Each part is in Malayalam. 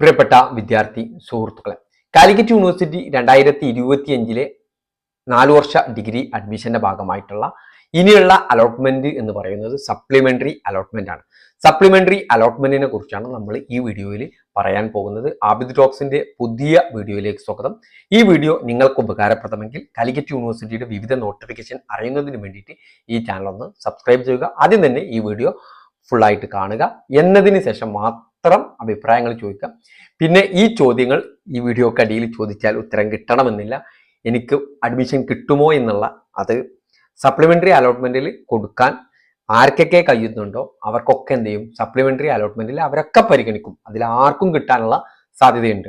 പ്രിയപ്പെട്ട വിദ്യാർത്ഥി സുഹൃത്തുക്കളെ കാലിക്കറ്റ് യൂണിവേഴ്സിറ്റി രണ്ടായിരത്തി ഇരുപത്തി അഞ്ചിലെ നാലു വർഷ ഡിഗ്രി അഡ്മിഷന്റെ ഭാഗമായിട്ടുള്ള ഇനിയുള്ള അലോട്ട്മെന്റ് എന്ന് പറയുന്നത് സപ്ലിമെന്ററി അലോട്ട്മെന്റ് ആണ്. സപ്ലിമെന്ററി അലോട്ട്മെന്റിനെ കുറിച്ചാണ് നമ്മൾ ഈ വീഡിയോയിൽ പറയാൻ പോകുന്നത്. ആബിദ് ടോക്സിന്റെ പുതിയ വീഡിയോയിലേക്ക് സ്വാഗതം. ഈ വീഡിയോ നിങ്ങൾക്ക് ഉപകാരപ്രദമെങ്കിൽ കാലിക്കറ്റ് യൂണിവേഴ്സിറ്റിയുടെ വിവിധ നോട്ടിഫിക്കേഷൻ അറിയുന്നതിന് വേണ്ടിയിട്ട് ഈ ചാനൽ ഒന്ന് സബ്സ്ക്രൈബ് ചെയ്യുക. ആദ്യം തന്നെ ഈ വീഡിയോ ഫുള്ളായിട്ട് കാണുക. എന്നതിന് ശേഷം മാത്രം അഭിപ്രായങ്ങൾ ചോദിക്കാം. പിന്നെ ഈ ചോദ്യങ്ങൾ ഈ വീഡിയോക്ക് അടിയിൽ ചോദിച്ചാൽ ഉത്തരം കിട്ടണമെന്നില്ല. എനിക്ക് അഡ്മിഷൻ കിട്ടുമോ എന്നുള്ള അത് സപ്ലിമെന്ററി അലോട്ട്മെന്റിൽ കൊടുക്കാൻ ആർക്കൊക്കെ കഴിയുന്നുണ്ടോ അവർക്കൊക്കെ എന്ത് ചെയ്യും? സപ്ലിമെന്ററി അലോട്ട്മെന്റിൽ അവരൊക്കെ പരിഗണിക്കും. അതിൽ ആർക്കും കിട്ടാനുള്ള സാധ്യതയുണ്ട്.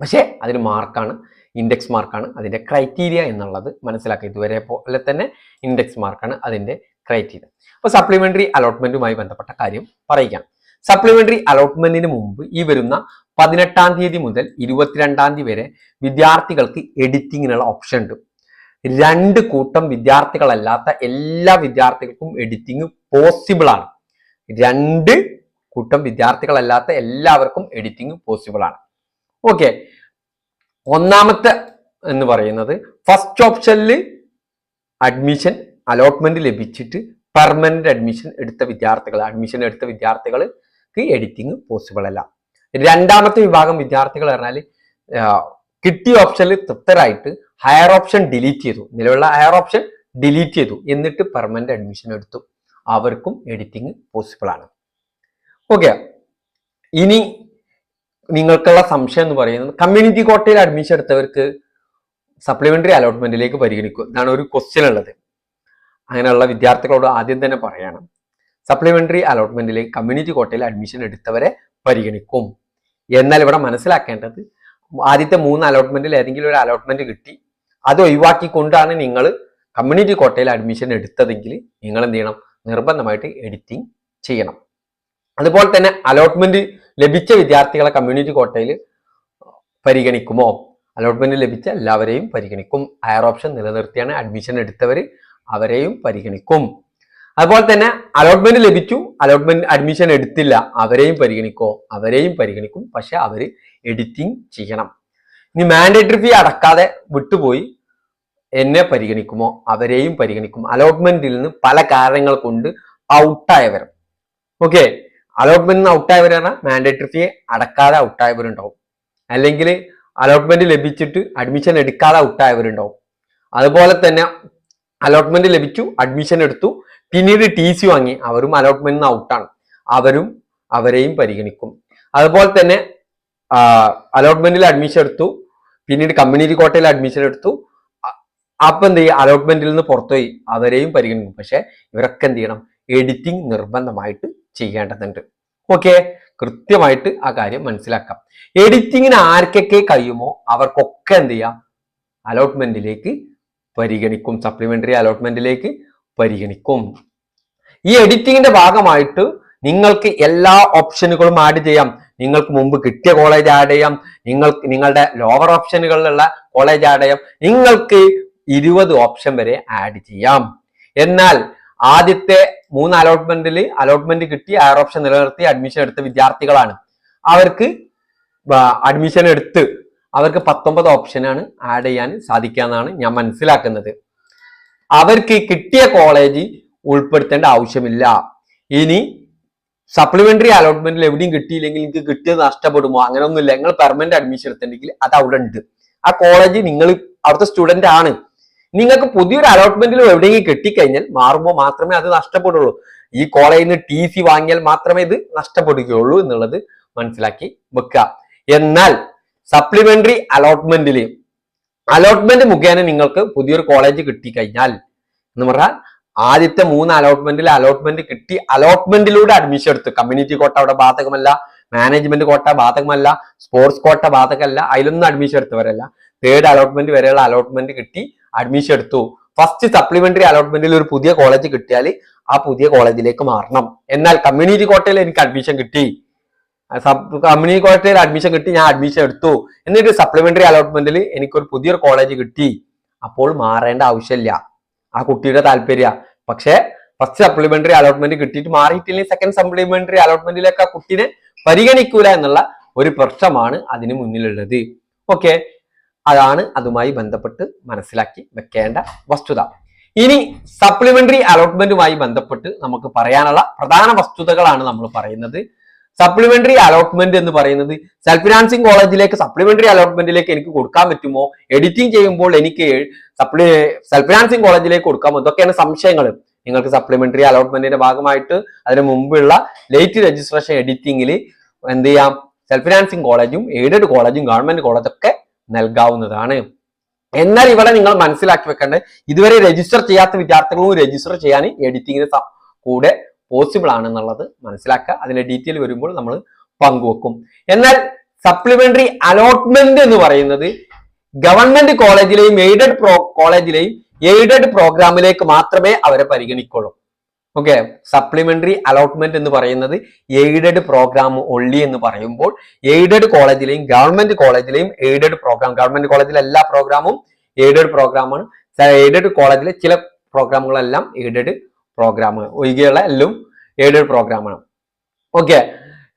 പക്ഷേ അതിന് മാർക്കാണ് ഇൻഡെക്സ് മാർക്കാണ് അതിന്റെ ക്രൈറ്റീരിയ എന്നുള്ളത് മനസ്സിലാക്കുക. ഇതുവരെ പോലെ തന്നെ ഇൻഡെക്സ് മാർക്കാണ് അതിന്റെ ക്രൈറ്റീരിയ അപ്പോൾ സപ്ലിമെന്ററി അലോട്ട്മെന്റുമായി ബന്ധപ്പെട്ട കാര്യം പറയുകയാണ് സപ്ലിമെന്ററി അലോട്ട്മെന്റിന് മുമ്പ് ഈ വരുന്ന പതിനെട്ടാം തീയതി മുതൽ ഇരുപത്തിരണ്ടാം തീയതി വരെ വിദ്യാർത്ഥികൾക്ക് എഡിറ്റിങ്ങിനുള്ള ഓപ്ഷൻ ഉണ്ട്. രണ്ട് കൂട്ടം വിദ്യാർത്ഥികളല്ലാത്ത എല്ലാ വിദ്യാർത്ഥികൾക്കും എഡിറ്റിംഗ് പോസിബിൾ ആണ്. രണ്ട് കൂട്ടം വിദ്യാർത്ഥികളല്ലാത്ത എല്ലാവർക്കും എഡിറ്റിംഗ് പോസിബിൾ ആണ്. ഓക്കെ ഒന്നാമത്തെ എന്ന് പറയുന്നത് ഫസ്റ്റ് ഓപ്ഷനിൽ അഡ്മിഷൻ അലോട്ട്മെന്റ് ലഭിച്ചിട്ട് പെർമനന്റ് അഡ്മിഷൻ എടുത്ത വിദ്യാർത്ഥികൾ അഡ്മിഷൻ എടുത്ത വിദ്യാർത്ഥികൾക്ക് എഡിറ്റിംഗ് പോസിബിൾ അല്ല. രണ്ടാമത്തെ വിഭാഗം വിദ്യാർത്ഥികൾ പറഞ്ഞാൽ കിട്ടിയ ഓപ്ഷനിൽ തൃപ്തരായിട്ട് ഹയർ ഓപ്ഷൻ ഡിലീറ്റ് ചെയ്തു. നിലവിലുള്ള ഹയർ ഓപ്ഷൻ ഡിലീറ്റ് ചെയ്തു. എന്നിട്ട് പെർമനന്റ് അഡ്മിഷൻ എടുത്തു. അവർക്കും എഡിറ്റിംഗ് പോസിബിൾ ആണ്. ഓക്കെ ഇനി നിങ്ങൾക്കുള്ള സംശയം എന്ന് പറയുന്നത് കമ്മ്യൂണിറ്റി കോട്ടയിൽ അഡ്മിഷൻ എടുത്തവർക്ക് സപ്ലിമെന്ററി അലോട്ട്മെന്റിലേക്ക് പരിഗണിക്കും ഇതാണ് ഒരു ക്വസ്റ്റ്യൻ ഉള്ളത്. അങ്ങനെയുള്ള വിദ്യാർത്ഥികളോട് ആദ്യം തന്നെ പറയണം. സപ്ലിമെന്ററി അലോട്ട്മെന്റിലെ കമ്മ്യൂണിറ്റി കോട്ടയിൽ അഡ്മിഷൻ എടുത്തവരെ പരിഗണിക്കും. എന്നാൽ ഇവിടെ മനസ്സിലാക്കേണ്ടത് ആദ്യത്തെ മൂന്ന് അലോട്ട്മെന്റിൽ ഏതെങ്കിലും ഒരു അലോട്ട്മെന്റ് കിട്ടി അത് ഒഴിവാക്കിക്കൊണ്ടാണ് നിങ്ങൾ കമ്മ്യൂണിറ്റി കോട്ടയിൽ അഡ്മിഷൻ എടുത്തതെങ്കിൽ നിങ്ങൾ എന്ത് ചെയ്യണം നിർബന്ധമായിട്ട് എഡിറ്റിംഗ് ചെയ്യണം. അതുപോലെ തന്നെ അലോട്ട്മെന്റ് ലഭിച്ച വിദ്യാർത്ഥികളെ കമ്മ്യൂണിറ്റി കോട്ടയിൽ പരിഗണിക്കുമോ? അലോട്ട്മെന്റ് ലഭിച്ച എല്ലാവരെയും പരിഗണിക്കും. ഹയർ ഓപ്ഷൻ നിലനിർത്തിയാണ് അഡ്മിഷൻ എടുത്തവർ അവരെയും പരിഗണിക്കും. അതുപോലെ തന്നെ അലോട്ട്മെന്റ് ലഭിച്ചു. അലോട്ട്മെന്റ് അഡ്മിഷൻ എടുത്തില്ല. അവരെയും പരിഗണിക്കോ? അവരെയും പരിഗണിക്കും. പക്ഷെ അവർ എഡിറ്റിംഗ് ചെയ്യണം. ഇനി മാൻഡേറ്ററി ഫീ അടക്കാതെ വിട്ടുപോയി എന്നെ പരിഗണിക്കുമോ? അവരെയും പരിഗണിക്കും. അലോട്ട്മെന്റിൽ നിന്ന് പല കാരണങ്ങൾ കൊണ്ട് ഔട്ടായവർ ഓക്കെ അലോട്ട്മെന്റിൽ നിന്ന് ഔട്ടായവരാണ് മാൻഡേറ്ററി ഫീ അടക്കാതെ ഔട്ടായവരുണ്ടാവും അല്ലെങ്കിൽ അലോട്ട്മെന്റ് ലഭിച്ചിട്ട് അഡ്മിഷൻ എടുക്കാതെ ഔട്ടായവരുണ്ടാവും അതുപോലെ തന്നെ അലോട്ട്മെന്റ് ലഭിച്ചു അഡ്മിഷൻ എടുത്തു. പിന്നീട് ടി സി വാങ്ങി. അവരും അലോട്ട്മെന്റിൽ ഔട്ടാണ് അവരും അവരെയും പരിഗണിക്കും. അതുപോലെ തന്നെ അലോട്ട്മെന്റിൽ അഡ്മിഷൻ എടുത്തു. പിന്നീട് കമ്മ്യൂണിറ്റി കോട്ടയിൽ അഡ്മിഷൻ എടുത്തു. അപ്പൊ എന്ത് ചെയ്യും? അലോട്ട്മെന്റിൽ നിന്ന് പുറത്തുപോയി. അവരെയും പരിഗണിക്കും. പക്ഷെ ഇവരൊക്കെ എന്ത് ചെയ്യണം? എഡിറ്റിംഗ് നിർബന്ധമായിട്ട് ചെയ്യേണ്ടതുണ്ട്. ഓക്കെ കൃത്യമായിട്ട് ആ കാര്യം മനസ്സിലാക്കാം. എഡിറ്റിങ്ങിന് ആർക്കൊക്കെ കഴിയുമോ? അവർക്കൊക്കെ എന്ത് ചെയ്യാം? അലോട്ട്മെന്റിലേക്ക് പരിഗണിക്കും. സപ്ലിമെന്ററി അലോട്ട്മെന്റിലേക്ക് പരിഗണിക്കും. ഈ എഡിറ്റിങ്ങിന്റെ ഭാഗമായിട്ട് നിങ്ങൾക്ക് എല്ലാ ഓപ്ഷനുകളും ആഡ് ചെയ്യാം. നിങ്ങൾക്ക് മുമ്പ് കിട്ടിയ കോളേജ് ആഡ് ചെയ്യാം. നിങ്ങൾക്ക് നിങ്ങളുടെ ലോവർ ഓപ്ഷനുകളിലുള്ള കോളേജ് ആഡ് ചെയ്യാം. നിങ്ങൾക്ക് ഇരുപത് ഓപ്ഷൻ വരെ ആഡ് ചെയ്യാം. എന്നാൽ ആദ്യത്തെ മൂന്ന് അലോട്ട്മെന്റിൽ അലോട്ട്മെന്റ് കിട്ടി ഹയർ ഓപ്ഷൻ നിലനിർത്തി അഡ്മിഷൻ എടുത്ത വിദ്യാർത്ഥികളാണ്. അവർക്ക് അഡ്മിഷൻ എടുത്ത് അവർക്ക് പത്തൊമ്പത് ഓപ്ഷനാണ് ആഡ് ചെയ്യാൻ സാധിക്കുക എന്നാണ് ഞാൻ മനസ്സിലാക്കുന്നത്. അവർക്ക് കിട്ടിയ കോളേജ് ഉൾപ്പെടുത്തേണ്ട ആവശ്യമില്ല. ഇനി സപ്ലിമെന്ററി അലോട്ട്മെന്റിൽ എവിടെയും കിട്ടിയില്ലെങ്കിൽ നിങ്ങൾക്ക് കിട്ടിയത് നഷ്ടപ്പെടുമോ? അങ്ങനെയൊന്നുമില്ല. നിങ്ങൾ പെർമനന്റ് അഡ്മിഷൻ എടുത്തിട്ടുണ്ടെങ്കിൽ അത് അവിടെ ഉണ്ട്. ആ കോളേജ് നിങ്ങൾ അവിടുത്തെ സ്റ്റുഡന്റ് ആണ്. നിങ്ങൾക്ക് പുതിയൊരു അലോട്ട്മെന്റിൽ എവിടെയെങ്കിലും കിട്ടിക്കഴിഞ്ഞാൽ മാറുമ്പോൾ മാത്രമേ അത് നഷ്ടപ്പെടുള്ളൂ. ഈ കോളേജിൽ നിന്ന് ടി സി വാങ്ങിയാൽ മാത്രമേ ഇത് നഷ്ടപ്പെടുകയുള്ളൂ എന്നുള്ളത് മനസ്സിലാക്കി വെക്കുക. എന്നാൽ സപ്ലിമെന്ററി അലോട്ട്മെന്റിൽ അലോട്ട്മെന്റ് മുഖേന നിങ്ങൾക്ക് പുതിയൊരു കോളേജ് കിട്ടിക്കഴിഞ്ഞാൽ എന്ന് പറഞ്ഞാൽ ആദ്യത്തെ മൂന്ന് അലോട്ട്മെന്റിൽ അലോട്ട്മെന്റ് കിട്ടി അലോട്ട്മെന്റിലൂടെ അഡ്മിഷൻ എടുത്ത്. കമ്മ്യൂണിറ്റി കോട്ട അവിടെ ബാധകമല്ല മാനേജ്മെന്റ് കോട്ട ബാധകമല്ല സ്പോർട്സ് കോട്ട ബാധകമല്ല അതിലൊന്നും അഡ്മിഷൻ എടുത്തവരല്ല. തേർഡ് അലോട്ട്മെന്റ് വരെയുള്ള അലോട്ട്മെന്റ് കിട്ടി അഡ്മിഷൻ എടുത്തു. ഫസ്റ്റ് സപ്ലിമെന്ററി അലോട്ട്മെന്റിൽ ഒരു പുതിയ കോളേജ് കിട്ടിയാൽ ആ പുതിയ കോളേജിലേക്ക് മാറണം. എന്നാൽ കമ്മ്യൂണിറ്റി കോട്ടയിൽ എനിക്ക് അഡ്മിഷൻ കിട്ടി. സബ് കമ്മ്യൂണിറ്റി കോളേജിൽ അഡ്മിഷൻ കിട്ടി ഞാൻ അഡ്മിഷൻ എടുത്തു. എന്നിട്ട് സപ്ലിമെന്ററി അലോട്ട്മെന്റിൽ എനിക്കൊരു പുതിയൊരു കോളേജ് കിട്ടി. അപ്പോൾ മാറേണ്ട ആവശ്യമില്ല. ആ കുട്ടിയുടെ താല്പര്യ. പക്ഷേ ഫസ്റ്റ് സപ്ലിമെന്ററി അലോട്ട്മെന്റ് കിട്ടിയിട്ട് മാറിയിട്ടില്ലെങ്കിൽ സെക്കൻഡ് സപ്ലിമെന്ററി അലോട്ട്മെന്റിലേക്ക് ആ കുട്ടീനെ പരിഗണിക്കൂല എന്നുള്ള ഒരു പ്രശ്നമാണ് അതിന് മുന്നിലുള്ളത്. ഓക്കെ അതാണ് അതുമായി ബന്ധപ്പെട്ട് മനസ്സിലാക്കി വെക്കേണ്ട വസ്തുത. ഇനി സപ്ലിമെന്ററി അലോട്ട്മെന്റുമായി ബന്ധപ്പെട്ട് നമുക്ക് പറയാനുള്ള പ്രധാന വസ്തുതകളാണ് നമ്മൾ പറയുന്നത്. സപ്ലിമെന്ററി അലോട്ട്മെന്റ് എന്ന് പറയുന്നത് സെൽഫ് ഫിനാൻസിങ് കോളേജിലേക്ക് സപ്ലിമെന്ററി അലോട്ട്മെന്റിലേക്ക് എനിക്ക് കൊടുക്കാൻ പറ്റുമോ? എഡിറ്റിംഗ് ചെയ്യുമ്പോൾ എനിക്ക് സപ്ലി സെൽഫ് ഫിനാൻസിങ് കോളേജിലേക്ക് കൊടുക്കാമോ? ഇതൊക്കെയാണ് സംശയങ്ങൾ നിങ്ങൾക്ക് സപ്ലിമെന്ററി അലോട്ട്മെന്റിന്റെ ഭാഗമായിട്ട് അതിന് മുമ്പുള്ള ലേറ്റ് രജിസ്ട്രേഷൻ എഡിറ്റിംഗിൽ എന്ത് ചെയ്യാം? സെൽഫ് ഫിനാൻസിങ് കോളേജും എയ്ഡഡ് കോളേജും ഗവൺമെന്റ് കോളേജൊക്കെ നൽകാവുന്നതാണ്. എന്നാൽ ഇവിടെ നിങ്ങൾ മനസ്സിലാക്കി വെക്കേണ്ടത് ഇതുവരെ രജിസ്റ്റർ ചെയ്യാത്ത വിദ്യാർത്ഥികളും രജിസ്റ്റർ ചെയ്യാൻ എഡിറ്റിംഗിന് കൂടെ പോസിബിൾ ആണെന്നുള്ളത് മനസ്സിലാക്കുക. അതിന്റെ ഡീറ്റെയിൽ വരുമ്പോൾ നമ്മൾ പങ്കുവെക്കും. എന്നാൽ സപ്ലിമെന്ററി അലോട്ട്മെന്റ് എന്ന് പറയുന്നത് ഗവൺമെന്റ് കോളേജിലെയും എയ്ഡഡ് പ്രോ കോളേജിലെയും എയ്ഡഡ് പ്രോഗ്രാമിലേക്ക് മാത്രമേ അവരെ പരിഗണിക്കുള്ളൂ. ഓക്കെ സപ്ലിമെന്ററി അലോട്ട്മെന്റ് എന്ന് പറയുന്നത് എയ്ഡഡ് പ്രോഗ്രാം ഒള്ളി എന്ന് പറയുമ്പോൾ എയ്ഡഡ് കോളേജിലെയും ഗവൺമെന്റ് കോളേജിലെയും എയ്ഡഡ് പ്രോഗ്രാം ഗവൺമെന്റ് കോളേജിലെ എല്ലാ പ്രോഗ്രാമും എയ്ഡഡ് പ്രോഗ്രാമാണ് എയ്ഡഡ് കോളേജിലെ ചില പ്രോഗ്രാമുകളെല്ലാം എയ്ഡഡ് പ്രോഗ്രാം ഒഴികെയുള്ള എല്ലാം എയ്ഡഡ് പ്രോഗ്രാമാണ് ഓക്കെ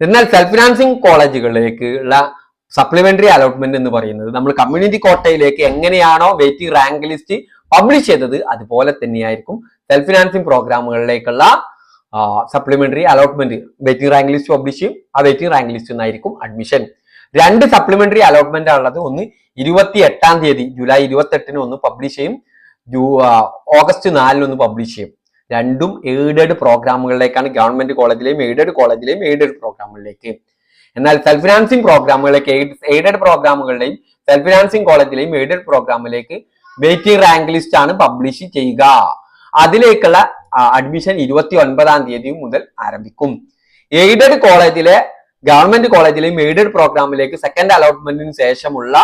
എന്നാൽ സെൽഫ് ഫിനാൻസിങ് കോളേജുകളിലേക്ക് ഉള്ള സപ്ലിമെന്ററി അലോട്ട്മെന്റ് എന്ന് പറയുന്നത് നമ്മൾ കമ്മ്യൂണിറ്റി കോട്ടയിലേക്ക് എങ്ങനെയാണോ വെയിറ്റിംഗ് റാങ്ക് ലിസ്റ്റ് പബ്ലിഷ് ചെയ്തത് അതുപോലെ തന്നെയായിരിക്കും self financing പ്രോഗ്രാമുകളിലേക്കുള്ള supplementary allotment waiting rank list publish ചെയ്യും. ആ വെയിറ്റിംഗ് റാങ്ക് ലിസ്റ്റ് നിന്നായിരിക്കും അഡ്മിഷൻ രണ്ട് സപ്ലിമെന്ററി അലോട്ട്മെന്റ് ഉള്ളത്. ഒന്ന് ഇരുപത്തി എട്ടാം തീയതി ജൂലൈ ഇരുപത്തെട്ടിന് ഒന്ന് പബ്ലിഷ് ചെയ്യും. ഓഗസ്റ്റ് നാലിന് ഒന്ന് പബ്ലിഷ് ചെയ്യും. രണ്ടും എയ്ഡഡ് പ്രോഗ്രാമുകളിലേക്കാണ് ഗവൺമെന്റ് കോളേജിലെയും എയ്ഡഡ് കോളേജിലെയും എയ്ഡഡ് പ്രോഗ്രാമുകളിലേക്ക് എന്നാൽ സെൽഫ് ഫിനാൻസിങ് പ്രോഗ്രാമുകളിലേക്ക് എയ്ഡഡ് പ്രോഗ്രാമുകളുടെയും സെൽഫ് ഫിനാൻസിങ് കോളേജിലെയും എയ്ഡഡ് പ്രോഗ്രാമിലേക്ക് വെയിറ്റിംഗ് റാങ്ക് ലിസ്റ്റ് ആണ് പബ്ലിഷ് ചെയ്യുക. അതിലേക്കുള്ള അഡ്മിഷൻ ഇരുപത്തി ഒൻപതാം തീയതി മുതൽ ആരംഭിക്കും. എയ്ഡഡ് കോളേജിലെ ഗവൺമെന്റ് കോളേജിലെയും എയ്ഡഡ് പ്രോഗ്രാമിലേക്ക് സെക്കൻഡ് അലോട്ട്മെന്റിന് ശേഷമുള്ള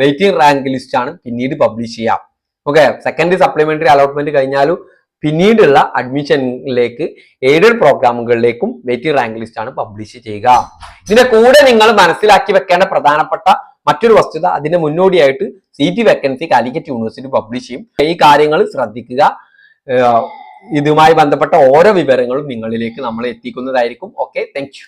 വെയിറ്റിംഗ് റാങ്ക് ലിസ്റ്റ് ആണ് പിന്നീട് പബ്ലിഷ് ചെയ്യാം. ഓക്കെ സെക്കൻഡ് സപ്ലിമെന്ററി അലോട്ട്മെന്റ് കഴിഞ്ഞാലും പിന്നീടുള്ള അഡ്മിഷനിലേക്ക് എയ്ഡഡ് പ്രോഗ്രാമുകളിലേക്കും വെയിറ്റിംഗ് റാങ്ക് ലിസ്റ്റ് ആണ് പബ്ലിഷ് ചെയ്യുക. ഇതിന്റെ കൂടെ നിങ്ങൾ മനസ്സിലാക്കി വെക്കേണ്ട പ്രധാനപ്പെട്ട മറ്റൊരു വസ്തുത അതിന്റെ മുന്നോടിയായിട്ട് C T vacancy Calicut university publish ചെയ്യും. ഈ കാര്യങ്ങൾ ശ്രദ്ധിക്കുക. ഇതുമായി ബന്ധപ്പെട്ട ഓരോ വിവരങ്ങളും നിങ്ങളിലേക്ക് നമ്മൾ എത്തിക്കുന്നതായിരിക്കും. Okay thank